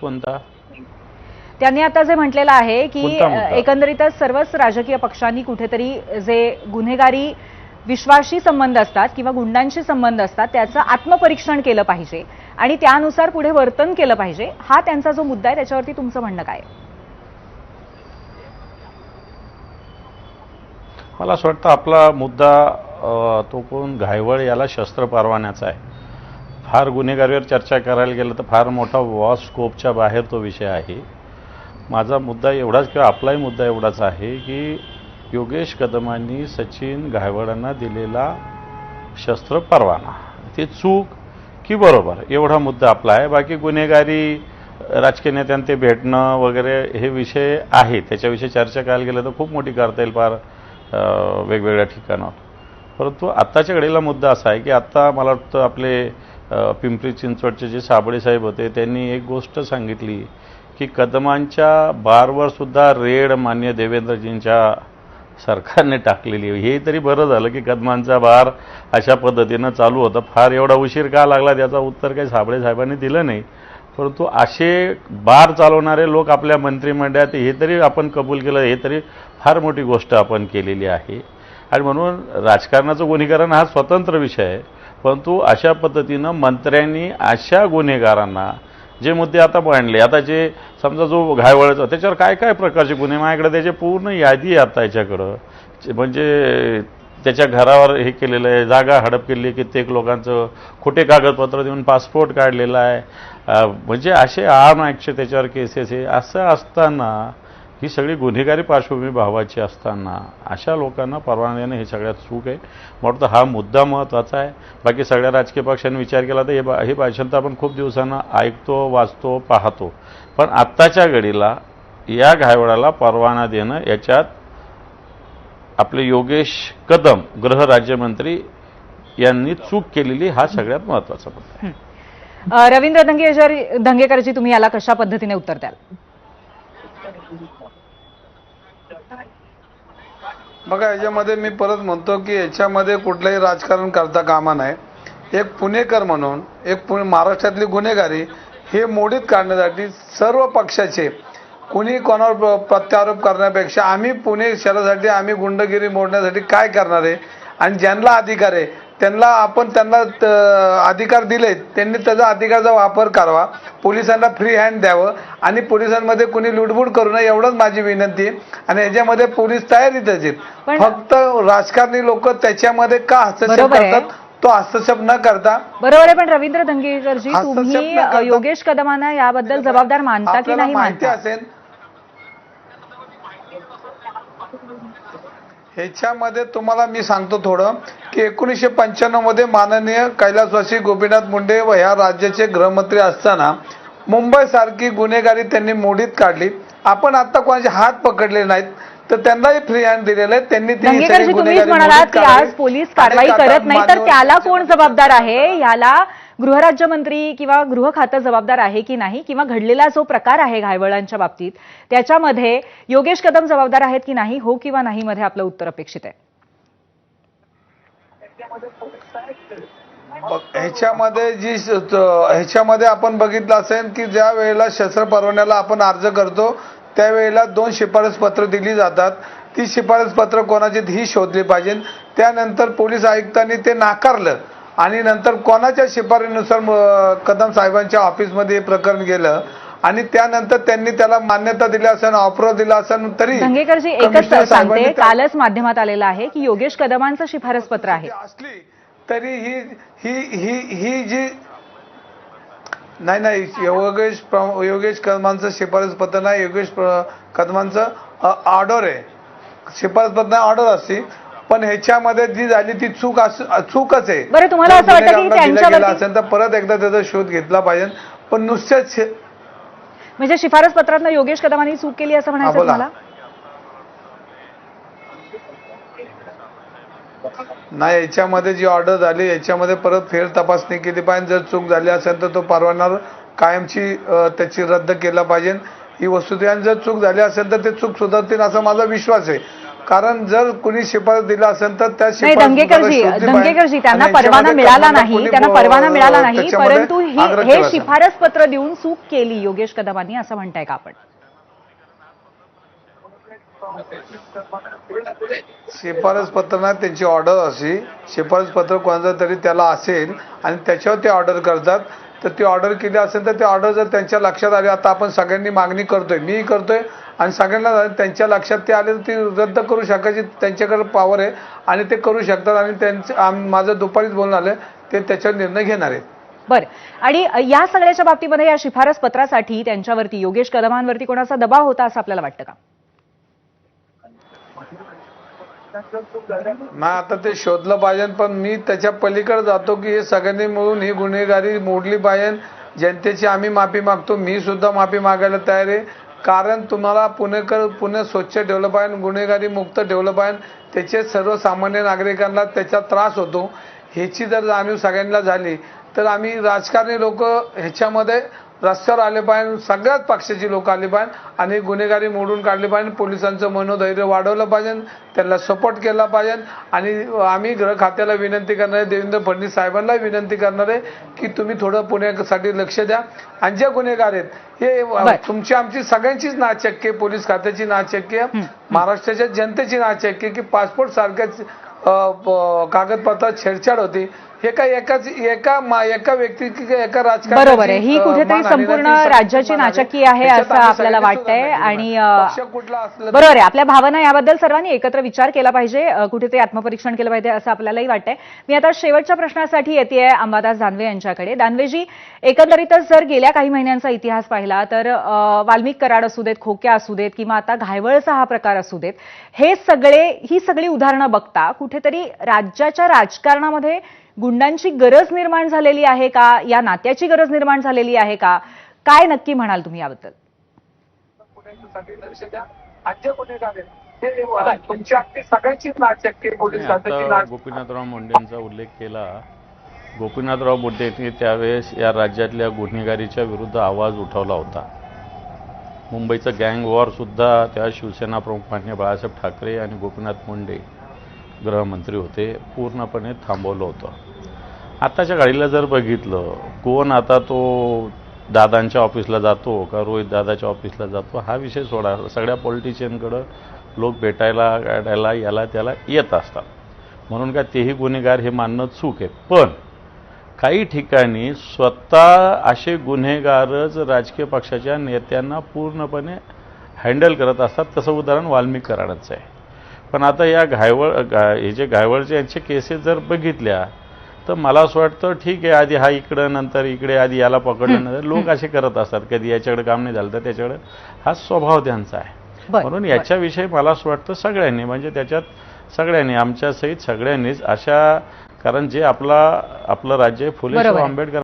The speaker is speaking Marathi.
कोणता? त्यांनी आता जे म्हटलेलं आहे की एकंदरीतच सर्वच राजकीय पक्षांनी कुठेतरी जे गुन्हेगारी विश्वाशी संबंध असतात किंवा गुंडांशी संबंध असतात त्याचं आत्मपरीक्षण केलं पाहिजे आणि त्यानुसार पुढे वर्तन केलं पाहिजे हा त्यांचा जो मुद्दा आहे त्याच्यावरती तुमचं म्हणणं काय? मला असं वाटतं आपला मुद्दा तो कोण? घायवळ याला शस्त्र परवान्याचा आहे. फार गुन्हेगारीवर चर्चा करायला गेलं तर फार मोठा वॉ स्कोपच्या बाहेर तो विषय आहे. माझा मुद्दा एवढाच किंवा आपलाही मुद्दा एवढाच आहे की योगेश कदमांनी सचिन गायवडांना दिलेला शस्त्र परवाना. ते चूक की बरोबर? एवढा मुद्दा आपला आहे. बाकी गुन्हेगारी राजकीय नेत्यांना ते भेटणं वगैरे हे विषय आहे. त्याच्याविषयी चर्चा करायला गेलं तर खूप मोठी करता येईल फार वेगवेगळ्या ठिकाणावर. परंतु आत्ताच्या घडीला मुद्दा असा आहे की आत्ता मला वाटतं आपले पिंपरी चिंचवडचे जे साबळे साहेब होते त्यांनी एक गोष्ट सांगितली की कदमांच्या बारवर सुद्धा रेड मान्य देवेंद्रजींच्या सरकारने टाकलेली हे तरी बरं झालं की कदमांचा बार अशा पद्धतीनं चालू होता. फार एवढा उशीर का लागला त्याचा उत्तर काही साबळे साहेबांनी दिलं नाही. परंतु असे बार चालवणारे लोक आपल्या मंत्रिमंडळात हे तरी आपण कबूल केलं हे तरी फार मोठी गोष्ट आपण केलेली आहे. आणि म्हणून राजकारणाचं गुन्हेगारण हा स्वतंत्र विषय आहे. परंतु अशा पद्धतीनं मंत्र्यांनी अशा गुन्हेगारांना जे मुद्दे आता मांडले आता जे समजा जो घायवळचा त्याच्यावर काय काय प्रकारचे गुन्हे? माझ्याकडे त्याची पूर्ण यादी आहे आता याच्याकडं. म्हणजे त्याच्या घरावर हे केलेलं आहे जागा हडप केलेली आहे कित्येक लोकांचं खोटे कागदपत्र देऊन पासपोर्ट काढलेला आहे. म्हणजे असे आर्म ॲक्टचे त्याच्यावर केसेस आहे. असं असताना ही सगळी गुन्हेगारी पार्श्वभूमी भावाची असताना अशा लोकांना परवाना देणं हे सगळ्यात चूक आहे. म्हणून हा मुद्दा महत्त्वाचा आहे. बाकी सगळ्या राजकीय पक्षांनी विचार केला तर हे बा हे भाषण तर आपण खूप दिवसांना ऐकतो वाचतो पाहतो. पण आत्ताच्या घडीला या घायवळाला परवाना देणं याच्यात आपले योगेश कदम गृहराज्यमंत्री यांनी चूक केलेली हा सगळ्यात महत्त्वाचा मुद्दा आहे. रवींद्र दंगेकर धंगेकरजी तुम्ही याला कशा पद्धतीने उत्तर द्याल? बघा याच्यामध्ये मी परत म्हणतो की याच्यामध्ये कुठलंही राजकारण करता कामा नाही एक पुणेकर म्हणून एक पुणे महाराष्ट्रातली गुन्हेगारी हे मोडीत काढण्यासाठी सर्व पक्षाचे कुणी कोणावर प्रत्यारोप करण्यापेक्षा आम्ही पुणे शहरासाठी आम्ही गुंडगिरी मोडण्यासाठी काय करणार आहे? आणि ज्यांना अधिकार आहे त्यांना आपण त्यांना अधिकार दिले त्यांनी त्याचा अधिकाराचा वापर करावा. पोलिसांना फ्री हँड द्यावं. आणि पोलिसांमध्ये कुणी लुडबुड करू नये एवढंच माझी विनंती आहे. आणि याच्यामध्ये पोलीस तयारीतच आहेत पण- फक्त राजकारणी लोक त्याच्यामध्ये का हस्तक्षेप. करतात? तो हस्तक्षेप न करता बरोबर आहे पण रवींद्र हस्तक्षेप तुम्ही योगेश कदमांना याबद्दल जबाबदार मानता की नाही माहिती असेल. ह्याच्यामध्ये तुम्हाला मी सांगतो थोडं की एकोणीसशे पंच्याण्णवमध्ये माननीय कैलासवासी गोपीनाथ मुंडे व ह्या राज्याचे गृहमंत्री असताना मुंबई सारखी गुन्हेगारी त्यांनी मोडीत काढली. आपण आता कोणाचे हात पकडले नाहीत तर त्यांनाही फ्री हँड दिलेले आहे. त्यांनी ती गुन्हेगारी. आज पोलीस कारवाई करत नाही तर त्याला कोण जबाबदार आहे? याला गृहराज्यमंत्री किंवा गृह खातं जबाबदार आहे की नाही किंवा घडलेला जो प्रकार आहे घायवळांच्या बाबतीत त्याच्यामध्ये योगेश कदम जबाबदार आहेत की नाही हो किंवा नाही मध्ये आपलं उत्तर अपेक्षित आहे. ह्याच्यामध्ये जी ह्याच्यामध्ये आपण बघितलं असेल की ज्या वेळेला शस्त्र परवान्याला आपण अर्ज करतो त्यावेळेला दोन शिफारस पत्र दिली जातात. ती शिफारस पत्र कोणाची ही शोधली पाहिजे. त्यानंतर पोलीस आयुक्तांनी ते नाकारलं. आणि नंतर कोणाच्या शिफारसीनुसार म- कदम साहेबांच्या ऑफिसमध्ये हे प्रकरण गेलं आणि त्यानंतर त्यांनी त्याला मान्यता दिली असेल ऑफर दिला असेल तरी दंगेकरजी एकच सांगते कालच माध्यमात आलेलं आहे की योगेश कदमांचं शिफारस पत्र आहे असली तरी ही ही ही ही जी नाही नाही योगेश योगेश कदमांचं शिफारस पत्र नाही योगेश कदमांचं ऑर्डर आहे. शिफारस पत्र ऑर्डर असते. पण ह्याच्यामध्ये जी झाली ती चूक चूकच आहे. बरं, तुम्हाला असं वाटतं गेलं असेल तर परत एकदा त्याचा शोध घेतला पाहिजे. पण नुसतेच शे- म्हणजे शिफारस पत्रातनं योगेश कदमांनी चूक केली असं म्हणायचं. तुम्हाला? नाही याच्यामध्ये जी ऑर्डर झाली याच्यामध्ये परत फेर तपासणी केली पाहिजे. जर चूक झाली असेल तर तो परवाना कायमची त्याची रद्द केला पाहिजे. ही वस्तुस्थिती आणि जर चूक झाली असेल तर ते चूक सुधारतील असा माझा विश्वास आहे. कारण जर कुणी शिफारस दिला असेल तर त्या नाही दंगेकरजी. दंगेकरजी त्यांना परवाना मिळाला नाही त्यांना परवाना मिळाला नाही परंतु ही हे. शिफारस पत्र देऊन चूक केली योगेश कदमांनी असं म्हणताय का आपण शिफारस पत्र नाही त्यांची ऑर्डर अशी शिफारस पत्र कोणाचं तरी त्याला असेल आणि त्याच्यावर ते ऑर्डर करतात तर ती ऑर्डर केली असेल तर ती ऑर्डर जर त्यांच्या लक्षात आली आता आपण सगळ्यांनी मागणी करतोय मी करतोय आणि सगळ्यांना त्यांच्या लक्षात ते आले तर ती रद्द करू शकायची त्यांच्याकडे पॉवर आहे आणि ते करू शकतात आणि त्यांचं माझं दुपारीच बोलणं आलं ते त्याच्यावर निर्णय घेणार आहेत. बरं. आणि या सगळ्याच्या बाबतीमध्ये या शिफारस पत्रासाठी त्यांच्यावरती योगेश कदमांवरती कोणाचा दबाव होता असं आपल्याला वाटतं का? ना आता ते शोधलं पाहिजे पण मी त्याच्या पलीकडे जातो की हे सगळ्यांनी मिळून ही गुन्हेगारी मोडली पाहिजे. जनतेची आम्ही माफी मागतो मी सुद्धा माफी मागायला तयार आहे. कारण तुम्हाला पुणेकर पुणे स्वच्छ ठेवलं पाहिजे गुन्हेगारी मुक्त ठेवलं पाहिजे. त्याचे सर्वसामान्य नागरिकांना त्याचा त्रास होतो. ह्याची जर जाणीव सगळ्यांना झाली तर आम्ही राजकारणी लोक ह्याच्यामध्ये रस्त्यावर आले पाहिजे सगळ्याच पक्षाची लोक आली पाहिजे आणि गुन्हेगारी मोडून काढली पाहिजे पोलिसांचं मनोधैर्य वाढवलं पाहिजे त्यांना सपोर्ट केला पाहिजे. आणि आम्ही गृह खात्याला विनंती करणार आहे देवेंद्र फडणवीस साहेबांना विनंती करणार आहे की तुम्ही थोडं पुण्यासाठी लक्ष द्या. आणि जे गुन्हेगार आहेत हे. तुमची आमची सगळ्यांचीच नाचक्की आहे पोलीस खात्याची नाचक्की आहे महाराष्ट्राच्या जनतेची नाचक्की आहे की पासपोर्ट प- कागदपत्रात छेडछाड होती. हे काय एकाच एका मा- एका व्यक्ती की एका राजकारण्याची, बरोबर आहे. ही कुठेतरी संपूर्ण राज्याची. नाचक्की आहे असं आपल्याला वाटतंय आणि बरोबर आहे. आपल्या भावना याबद्दल सर्वांनी एकत्र विचार केला पाहिजे. कुठेतरी आत्मपरीक्षण केलं पाहिजे असं आपल्यालाही वाटतंय. मी आता शेवटच्या प्रश्नासाठी येते अंबादास दानवे यांच्याकडे. दानवेजी एकंदरीतच जर गेल्या काही महिन्यांचा इतिहास पाहिला तर वाल्मिक कराड असू देत खोक्या असू देत किंवा आता घायवळचा हा प्रकार असू देत हे सगळे ही सगळी उदाहरणं बघता कुठेतरी राज्याच्या राजकारणामध्ये गुंडांची गरज निर्माण झालेली आहे का? या नात्याची गरज निर्माण झालेली आहे का? काय नक्की म्हणाल तुम्ही याबद्दल? हे गोपीनाथराव मुंडेंचा उल्लेख केला. गोपीनाथराव मुंडेंनी त्यावेळेस या राज्यातल्या गुन्हेगारीच्या विरुद्ध आवाज उठवला होता. मुंबईचं गँग वॉर सुद्धा त्या शिवसेना प्रमुख मान्य बाळासाहेब ठाकरे आणि गोपीनाथ मुंडे गृहमंत्री होते पूर्णपणे थांबवलं होतं. आत्ताच्या गाडीला जर बघितलं कोण आता तो दादांच्या ऑफिसला जातो का रोहित दादाच्या ऑफिसला जातो हा विषय सोडा. सगळ्या पॉलिटिशियनकडं लोक भेटायला गाडायला याला त्याला येत असतात. म्हणून काय तेही गुन्हेगार हे मानणं चूक आहे. पण काही ठिकाणी स्वतः असे गुन्हेगारच राजकीय पक्षाच्या नेत्यांना पूर्णपणे हँडल करत असतात. तसं उदाहरण वाल्मिक कराडाचं आहे. पण आता या घायवळ गा हे जे घायवळचे यांचे केसेस जर बघितल्या तर मला असं वाटतं ठीक आहे आधी हा इकडं नंतर इकडे आधी याला पकडलं नंतर लोक असे करत असतात कधी याच्याकडे काम नाही झालं तर त्याच्याकडे हा स्वभाव त्यांचा आहे म्हणून. याच्याविषयी मला असं वाटतं सगळ्यांनी म्हणजे त्याच्यात सगळ्यांनी आमच्या सहित सगळ्यांनीच अशा कारण जे आपला आपलं राज्य फुले. आंबेडकर